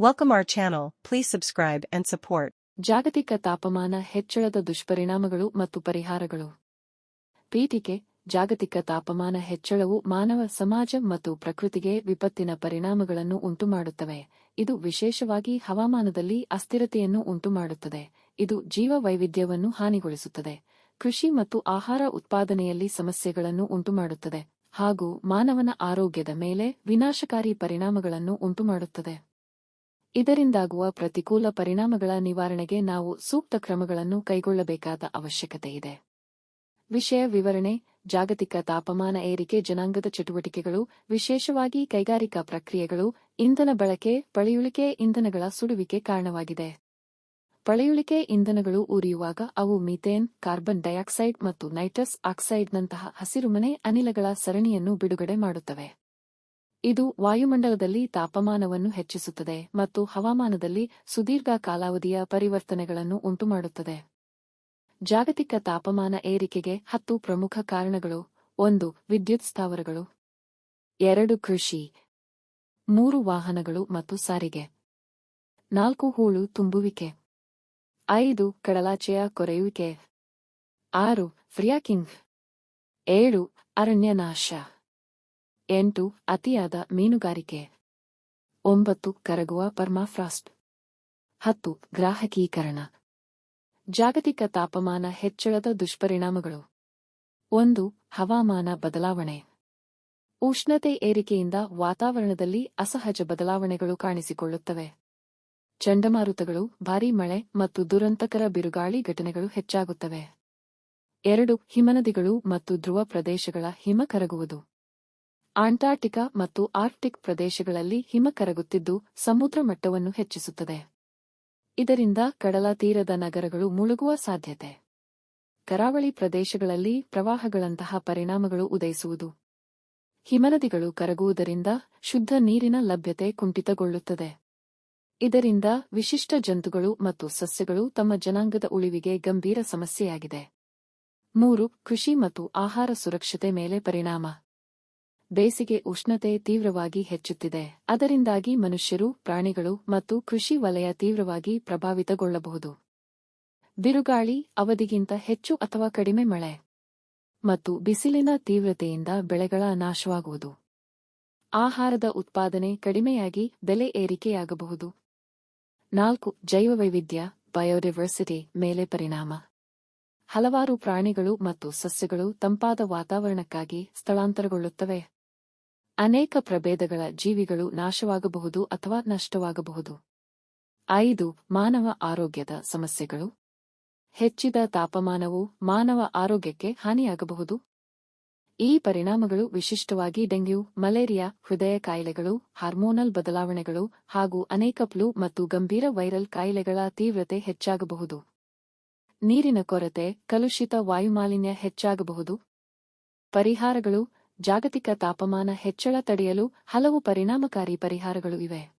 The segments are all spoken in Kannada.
Welcome our channel, please subscribe and support. ಜಾಗತಿಕ ತಾಪಮಾನ ಹೆಚ್ಚಳದ ದುಷ್ಪರಿಣಾಮಗಳು ಮತ್ತು ಪರಿಹಾರಗಳು. ಪೀಠಿಕೆ ಜಾಗತಿಕ ತಾಪಮಾನ ಹೆಚ್ಚಳವು ಮಾನವ ಸಮಾಜ ಮತ್ತು ಪ್ರಕೃತಿಗೆ ವಿಪತ್ತಿನ ಪರಿಣಾಮಗಳನ್ನು ಉಂಟುಮಾಡುತ್ತವೆ. ಇದು ವಿಶೇಷವಾಗಿ ಹವಾಮಾನದಲ್ಲಿ ಅಸ್ಥಿರತೆಯನ್ನು ಉಂಟುಮಾಡುತ್ತದೆ. ಇದು ಜೀವ ವೈವಿಧ್ಯವನ್ನು ಹಾನಿಗೊಳಿಸುತ್ತದೆ. ಕೃಷಿ ಮತ್ತು ಆಹಾರ ಉತ್ಪಾದನೆಯಲ್ಲಿ ಸಮಸ್ಯೆಗಳನ್ನು ಉಂಟುಮಾಡುತ್ತದೆ ಹಾಗೂ ಮಾನವನ ಆರೋಗ್ಯದ ಮೇಲೆ ವಿನಾಶಕಾರಿ ಪರಿಣಾಮಗಳನ್ನು ಉಂಟುಮಾಡುತ್ತದೆ. ಇದರಿಂದಾಗುವ ಪ್ರತಿಕೂಲ ಪರಿಣಾಮಗಳ ನಿವಾರಣೆಗೆ ನಾವು ಸೂಕ್ತ ಕ್ರಮಗಳನ್ನು ಕೈಗೊಳ್ಳಬೇಕಾದ ಅವಶ್ಯಕತೆ ಇದೆ ವಿಷಯ ವಿವರಣೆ, ಜಾಗತಿಕ ತಾಪಮಾನ ಏರಿಕೆ, ಜನಾಂಗದ ಚಟುವಟಿಕೆಗಳು, ವಿಶೇಷವಾಗಿ ಕೈಗಾರಿಕಾ ಪ್ರಕ್ರಿಯೆಗಳು, ಇಂಧನ ಬಳಕೆ, ಪಳೆಯುಳಿಕೆ ಇಂಧನಗಳ ಸುಡುವಿಕೆ ಕಾರಣವಾಗಿದೆ. ಪಳೆಯುಳಿಕೆ ಇಂಧನಗಳು ಉರಿಯುವಾಗ ಅವು ಮೀಥೇನ್, ಕಾರ್ಬನ್ ಡೈಆಕ್ಸೈಡ್ ಮತ್ತು ನೈಟ್ರಸ್ ಆಕ್ಸೈಡ್ನಂತಹ ಹಸಿರುಮನೆ ಅನಿಲಗಳ ಸರಣಿಯನ್ನು ಬಿಡುಗಡೆ ಮಾಡುತ್ತವೆ. ಇದು ವಾಯುಮಂಡಲದಲ್ಲಿ ತಾಪಮಾನವನ್ನು ಹೆಚ್ಚಿಸುತ್ತದೆ ಮತ್ತು ಹವಾಮಾನದಲ್ಲಿ ಸುದೀರ್ಘ ಕಾಲಾವಧಿಯ ಪರಿವರ್ತನೆಗಳನ್ನು ಉಂಟುಮಾಡುತ್ತದೆ. ಜಾಗತಿಕ ತಾಪಮಾನ ಏರಿಕೆಗೆ ಹತ್ತು ಪ್ರಮುಖ ಕಾರಣಗಳು. ಒಂದು, ವಿದ್ಯುತ್ ಸ್ಥಾವರಗಳು. ಎರಡು, ಕೃಷಿ. ಮೂರು, ವಾಹನಗಳು ಮತ್ತು ಸಾರಿಗೆ. ನಾಲ್ಕು, ಹೂಳು ತುಂಬುವಿಕೆ. ಐದು, ಕಡಲಾಚೆಯ ಕೊರೆಯುವಿಕೆ. ಆರು, ಫ್ರಿಯಾಕಿಂಗ್. ಏಳು, ಅರಣ್ಯನಾಶ. ಎಂಟು ಅತಿಯಾದ ಮೀನುಗಾರಿಕೆ. ಒಂಬತ್ತು ಕರಗುವ ಪರ್ಮಾಫ್ರಾಸ್ಟ್. ಹತ್ತು ಗ್ರಾಹಕೀಕರಣ. ಜಾಗತಿಕ ತಾಪಮಾನ ಹೆಚ್ಚಳದ ದುಷ್ಪರಿಣಾಮಗಳು. ಒಂದು ಹವಾಮಾನ ಬದಲಾವಣೆ. ಉಷ್ಣತೆ ಏರಿಕೆಯಿಂದ ವಾತಾವರಣದಲ್ಲಿ ಅಸಹಜ ಬದಲಾವಣೆಗಳು ಕಾಣಿಸಿಕೊಳ್ಳುತ್ತವೆ. ಚಂಡಮಾರುತಗಳು, ಭಾರೀ ಮಳೆ ಮತ್ತು ದುರಂತಕರ ಬಿರುಗಾಳಿ ಘಟನೆಗಳು ಹೆಚ್ಚಾಗುತ್ತವೆ. ಎರಡು ಹಿಮನದಿಗಳು ಮತ್ತು ಧ್ರುವ ಪ್ರದೇಶಗಳ ಹಿಮ ಕರಗುವುದು. ಆಂಟಾರ್ಟಿಕಾ ಮತ್ತು ಆರ್ಕ್ಟಿಕ್ ಪ್ರದೇಶಗಳಲ್ಲಿ ಹಿಮ ಕರಗುತ್ತಿದ್ದು ಸಮುದ್ರ ಮಟ್ಟವನ್ನು ಹೆಚ್ಚಿಸುತ್ತದೆ. ಇದರಿಂದ ಕಡಲ ತೀರದ ನಗರಗಳು ಮುಳುಗುವ ಸಾಧ್ಯತೆ. ಕರಾವಳಿ ಪ್ರದೇಶಗಳಲ್ಲಿ ಪ್ರವಾಹಗಳಂತಹ ಪರಿಣಾಮಗಳು ಉದಯಿಸುವುದು. ಹಿಮನದಿಗಳು ಕರಗುವುದರಿಂದ ಶುದ್ಧ ನೀರಿನ ಲಭ್ಯತೆ ಕುಂಠಿತಗೊಳ್ಳುತ್ತದೆ. ಇದರಿಂದ ವಿಶಿಷ್ಟ ಜಂತುಗಳು ಮತ್ತು ಸಸ್ಯಗಳು ತಮ್ಮ ಜನಾಂಗದ ಉಳಿವಿಗೆ ಗಂಭೀರ ಸಮಸ್ಯೆಯಾಗಿದೆ. ಮೂರು, ಕೃಷಿ ಮತ್ತು ಆಹಾರ ಸುರಕ್ಷತೆ ಮೇಲೆ ಪರಿಣಾಮ. ಬೇಸಿಗೆ ಉಷ್ಣತೆ ತೀವ್ರವಾಗಿ ಹೆಚ್ಚುತ್ತಿದೆ. ಅದರಿಂದಾಗಿ ಮನುಷ್ಯರು, ಪ್ರಾಣಿಗಳು ಮತ್ತು ಕೃಷಿ ವಲಯ ತೀವ್ರವಾಗಿ ಪ್ರಭಾವಿತಗೊಳ್ಳಬಹುದು. ಬಿರುಗಾಳಿ ಅವಧಿಗಿಂತ ಹೆಚ್ಚು ಅಥವಾ ಕಡಿಮೆ ಮಳೆ ಮತ್ತು ಬಿಸಿಲಿನ ತೀವ್ರತೆಯಿಂದ ಬೆಳೆಗಳ ನಾಶವಾಗುವುದು. ಆಹಾರದ ಉತ್ಪಾದನೆ ಕಡಿಮೆಯಾಗಿ ಬೆಲೆ ಏರಿಕೆಯಾಗಬಹುದು. ನಾಲ್ಕು, ಜೈವವೈವಿಧ್ಯ, ಬಯೋಡೈವರ್ಸಿಟಿ ಮೇಲೆ ಪರಿಣಾಮ. ಹಲವಾರು ಪ್ರಾಣಿಗಳು ಮತ್ತು ಸಸ್ಯಗಳು ತಂಪಾದ ವಾತಾವರಣಕ್ಕಾಗಿ ಸ್ಥಳಾಂತರಗೊಳ್ಳುತ್ತವೆ. ಅನೇಕ ಪ್ರಭೇದಗಳ ಜೀವಿಗಳು ನಾಶವಾಗಬಹುದು ಅಥವಾ ನಷ್ಟವಾಗಬಹುದು. ಐದು, ಮಾನವ ಆರೋಗ್ಯದ ಸಮಸ್ಯೆಗಳು. ಹೆಚ್ಚಿದ ತಾಪಮಾನವು ಮಾನವ ಆರೋಗ್ಯಕ್ಕೆ ಹಾನಿಯಾಗಬಹುದು. ಈ ಪರಿಣಾಮಗಳು ವಿಶಿಷ್ಟವಾಗಿ ಡೆಂಗ್ಯೂ, ಮಲೇರಿಯಾ, ಹೃದಯ ಕಾಯಿಲೆಗಳು, ಹಾರ್ಮೋನಲ್ ಬದಲಾವಣೆಗಳು ಹಾಗೂ ಅನೇಕ ಫ್ಲೂ ಮತ್ತು ಗಂಭೀರ ವೈರಲ್ ಕಾಯಿಲೆಗಳ ತೀವ್ರತೆ ಹೆಚ್ಚಾಗಬಹುದು. ನೀರಿನ ಕೊರತೆ, ಕಲುಷಿತ ವಾಯುಮಾಲಿನ್ಯ ಹೆಚ್ಚಾಗಬಹುದು. ಪರಿಹಾರಗಳು ಜಾಗತಿಕ ತಾಪಮಾನ ಹೆಚ್ಚಳ ತಡೆಯಲು ಹಲವು ಪರಿಣಾಮಕಾರಿ ಪರಿಹಾರಗಳು ಇವೆ.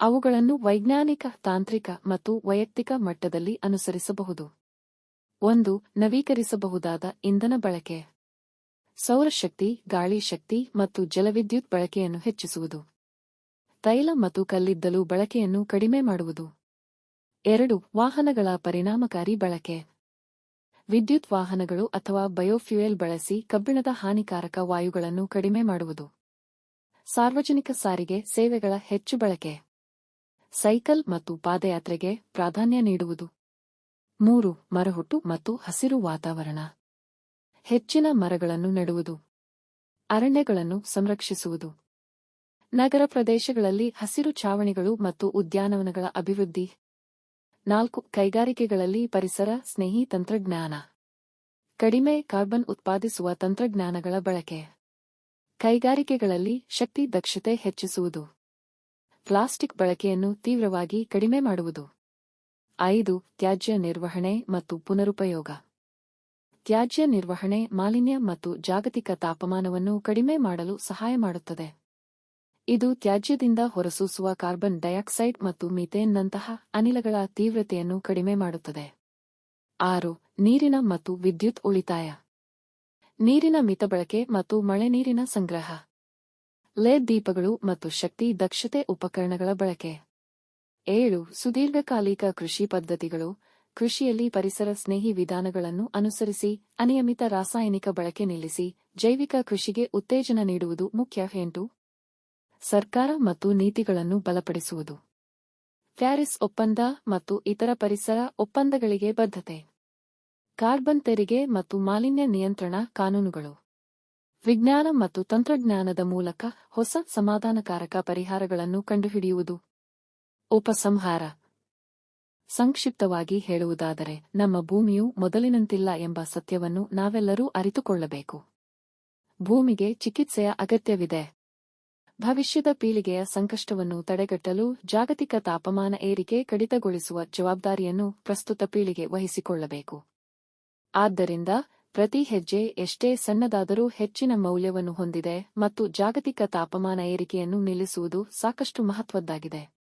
ಅವುಗಳನ್ನು ವೈಜ್ಞಾನಿಕ, ತಾಂತ್ರಿಕ ಮತ್ತು ವೈಯಕ್ತಿಕ ಮಟ್ಟದಲ್ಲಿ ಅನುಸರಿಸಬಹುದು. ಒಂದು, ನವೀಕರಿಸಬಹುದಾದ ಇಂಧನ ಬಳಕೆ. ಸೌರಶಕ್ತಿ, ಗಾಳಿ ಶಕ್ತಿ ಮತ್ತು ಜಲವಿದ್ಯುತ್ ಬಳಕೆಯನ್ನು ಹೆಚ್ಚಿಸುವುದು. ತೈಲ ಮತ್ತು ಕಲ್ಲಿದ್ದಲು ಬಳಕೆಯನ್ನು ಕಡಿಮೆ ಮಾಡುವುದು. ಎರಡು, ವಾಹನಗಳ ಪರಿಣಾಮಕಾರಿ ಬಳಕೆ. ವಿದ್ಯುತ್ ವಾಹನಗಳು ಅಥವಾ ಬಯೋಫ್ಯೂಯಲ್ ಬಳಸಿ ಕಬ್ಬಿಣದ ಹಾನಿಕಾರಕ ವಾಯುಗಳನ್ನು ಕಡಿಮೆ ಮಾಡುವುದು. ಸಾರ್ವಜನಿಕ ಸಾರಿಗೆ ಸೇವೆಗಳ ಹೆಚ್ಚು ಬಳಕೆ. ಸೈಕಲ್ ಮತ್ತು ಪಾದಯಾತ್ರೆಗೆ ಪ್ರಾಧಾನ್ಯ ನೀಡುವುದು. ಮೂರು, ಮರಹುಟ್ಟು ಮತ್ತು ಹಸಿರು ವಾತಾವರಣ. ಹೆಚ್ಚಿನ ಮರಗಳನ್ನು ನೆಡುವುದು. ಅರಣ್ಯಗಳನ್ನು ಸಂರಕ್ಷಿಸುವುದು. ನಗರ ಪ್ರದೇಶಗಳಲ್ಲಿ ಹಸಿರು ಛಾವಣಿಗಳು ಮತ್ತು ಉದ್ಯಾನವನಗಳ ಅಭಿವೃದ್ಧಿ. ನಾಲ್ಕು ಕೈಗಾರಿಕೆಗಳಲ್ಲಿ ಪರಿಸರ, ಸ್ನೇಹಿ ತಂತ್ರಜ್ಞಾನ. ಕಡಿಮೆ ಕಾರ್ಬನ್ ಉತ್ಪಾದಿಸುವ ತಂತ್ರಜ್ಞಾನಗಳ ಬಳಕೆ. ಕೈಗಾರಿಕೆಗಳಲ್ಲಿ ಶಕ್ತಿ ದಕ್ಷತೆ ಹೆಚ್ಚಿಸುವುದು. ಪ್ಲಾಸ್ಟಿಕ್ ಬಳಕೆಯನ್ನು ತೀವ್ರವಾಗಿ ಕಡಿಮೆ ಮಾಡುವುದು. ಐದು, ತ್ಯಾಜ್ಯ ನಿರ್ವಹಣೆ ಮತ್ತು ಪುನರುಪಯೋಗ. ತ್ಯಾಜ್ಯ ನಿರ್ವಹಣೆ ಮಾಲಿನ್ಯ ಮತ್ತು ಜಾಗತಿಕ ತಾಪಮಾನವನ್ನು ಕಡಿಮೆ ಮಾಡಲು ಸಹಾಯ ಮಾಡುತ್ತದೆ. ಇದು ತ್ಯಾಜ್ಯದಿಂದ ಹೊರಸೂಸುವ ಕಾರ್ಬನ್ ಡೈಆಕ್ಸೈಡ್ ಮತ್ತು ಮೀಥೇನ್ನಂತಹ ಅನಿಲಗಳ ತೀವ್ರತೆಯನ್ನು ಕಡಿಮೆ ಮಾಡುತ್ತದೆ. ಆರು, ನೀರಿನ ಮತ್ತು ವಿದ್ಯುತ್ ಉಳಿತಾಯ. ನೀರಿನ ಮಿತಬಳಕೆ ಮತ್ತು ಮಳೆನೀರಿನ ಸಂಗ್ರಹ. ಲೇದ್ ದೀಪಗಳು ಮತ್ತು ಶಕ್ತಿ ದಕ್ಷತೆ ಉಪಕರಣಗಳ ಬಳಕೆ. ಏಳು, ಸುದೀರ್ಘಕಾಲಿಕ ಕೃಷಿ ಪದ್ಧತಿಗಳು. ಕೃಷಿಯಲ್ಲಿ ಪರಿಸರ ಸ್ನೇಹಿ ವಿಧಾನಗಳನ್ನು ಅನುಸರಿಸಿ, ಅನಿಯಮಿತ ರಾಸಾಯನಿಕ ಬಳಕೆ ನಿಲ್ಲಿಸಿ, ಜೈವಿಕ ಕೃಷಿಗೆ ಉತ್ತೇಜನ ನೀಡುವುದು ಮುಖ್ಯ. ಎಂಟು ಸರ್ಕಾರ ಮತ್ತು ನೀತಿಗಳನ್ನು ಬಲಪಡಿಸುವುದು. ಪ್ಯಾರಿಸ್ ಒಪ್ಪಂದ ಮತ್ತು ಇತರ ಪರಿಸರ ಒಪ್ಪಂದಗಳಿಗೆ ಬದ್ಧತೆ. ಕಾರ್ಬನ್ ತೆರಿಗೆ ಮತ್ತು ಮಾಲಿನ್ಯ ನಿಯಂತ್ರಣ ಕಾನೂನುಗಳು. ವಿಜ್ಞಾನ ಮತ್ತು ತಂತ್ರಜ್ಞಾನದ ಮೂಲಕ ಹೊಸ ಸಮಾಧಾನಕಾರಕ ಪರಿಹಾರಗಳನ್ನು ಕಂಡುಹಿಡಿಯುವುದು. ಉಪಸಂಹಾರ. ಸಂಕ್ಷಿಪ್ತವಾಗಿ ಹೇಳುವುದಾದರೆ, ನಮ್ಮ ಭೂಮಿಯು ಮೊದಲಿನಂತಿಲ್ಲ ಎಂಬ ಸತ್ಯವನ್ನು ನಾವೆಲ್ಲರೂ ಅರಿತುಕೊಳ್ಳಬೇಕು. ಭೂಮಿಗೆ ಚಿಕಿತ್ಸೆಯ ಅಗತ್ಯವಿದೆ. ಭವಿಷ್ಯದ ಪೀಳಿಗೆಯ ಸಂಕಷ್ಟವನ್ನು ತಡೆಗಟ್ಟಲು ಜಾಗತಿಕ ತಾಪಮಾನ ಏರಿಕೆ ಕಡಿತಗೊಳಿಸುವ ಜವಾಬ್ದಾರಿಯನ್ನು ಪ್ರಸ್ತುತ ಪೀಳಿಗೆ ವಹಿಸಿಕೊಳ್ಳಬೇಕು. ಆದ್ದರಿಂದ ಪ್ರತಿ ಹೆಜ್ಜೆ ಎಷ್ಟೇ ಸಣ್ಣದಾದರೂ ಹೆಚ್ಚಿನ ಮೌಲ್ಯವನ್ನು ಹೊಂದಿದೆ ಮತ್ತು ಜಾಗತಿಕ ತಾಪಮಾನ ಏರಿಕೆಯನ್ನು ನಿಲ್ಲಿಸುವುದು ಸಾಕಷ್ಟು ಮಹತ್ವದ್ದಾಗಿದೆ.